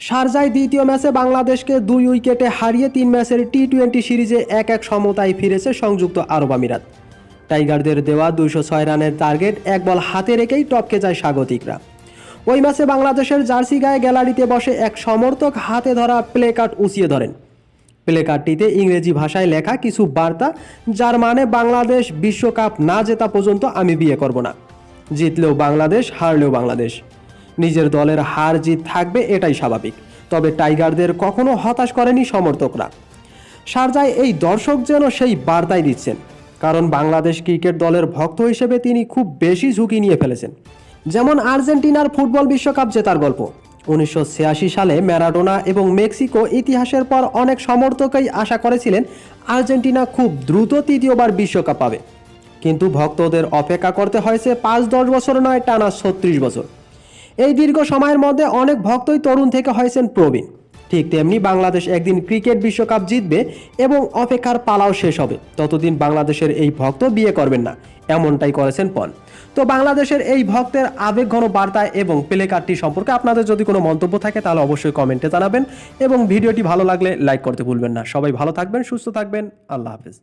শারজায় দ্বিতীয় ম্যাচে বাংলাদেশকে দুই উইকেটে হারিয়ে তিন ম্যাচের টি টোয়েন্টি সিরিজে এক এক সমতায় ফিরেছে সংযুক্ত আরব আমিরাত। টাইগারদের দেওয়া দুইশো ছয় রানের টার্গেট এক বল হাতে রেখেই টপকে যায় স্বাগতিকরা। ওই ম্যাচে বাংলাদেশের জার্সি গায়ে গ্যালারিতে বসে এক সমর্থক হাতে ধরা প্লে কার্ড উঁচিয়ে ধরেন। প্লে কার্ডটিতে ইংরেজি ভাষায় লেখা কিছু বার্তা, যার মানে বাংলাদেশ বিশ্বকাপ না জেতা পর্যন্ত আমি বিয়ে করব না। জিতলেও বাংলাদেশ, হারলেও বাংলাদেশ। নিজের দলের হার জিত থাকবে, এটাই স্বাভাবিক। তবে টাইগারদের কখনো হতাশ করেনি সমর্থকরা। শারজায় এই দর্শক যেন সেই বার্তাই দিচ্ছেন, কারণ বাংলাদেশ ক্রিকেট দলের ভক্ত হিসেবে তিনি খুব বেশি ঝুঁকি নিয়ে ফেলেছেন। যেমন আর্জেন্টিনার ফুটবল বিশ্বকাপ জেতার গল্প। উনিশশো ছিয়াশি সালে ম্যারাডোনা এবং মেক্সিকো ইতিহাসের পর অনেক সমর্থকই আশা করেছিলেন আর্জেন্টিনা খুব দ্রুত তৃতীয়বার বিশ্বকাপ পাবে। কিন্তু ভক্তদের অপেক্ষা করতে হয়েছে পাঁচ দশ বছর নয়, টানা ছত্রিশ বছর। এই দীর্ঘ সময়ের মধ্যে অনেক ভক্তই তরুণ থেকে হয়েছেন প্রবীণ। ঠিক তেমনি বাংলাদেশ একদিন ক্রিকেট বিশ্বকাপ জিতবে এবং অপেক্ষার পালাও শেষ হবে। ততদিন বাংলাদেশের এই ভক্ত বিয়ে করবেন না, এমনটাই করেছেন পন। তো বাংলাদেশের এই ভক্তের আবেগঘন বার্তা এবং প্লে কার্ডটি সম্পর্কে আপনাদের যদি কোনো মন্তব্য থাকে, তাহলে অবশ্যই কমেন্টে জানাবেন। এবং ভিডিওটি ভালো লাগলে লাইক করতে ভুলবেন না। সবাই ভালো থাকবেন, সুস্থ থাকবেন। আল্লাহ হাফেজ।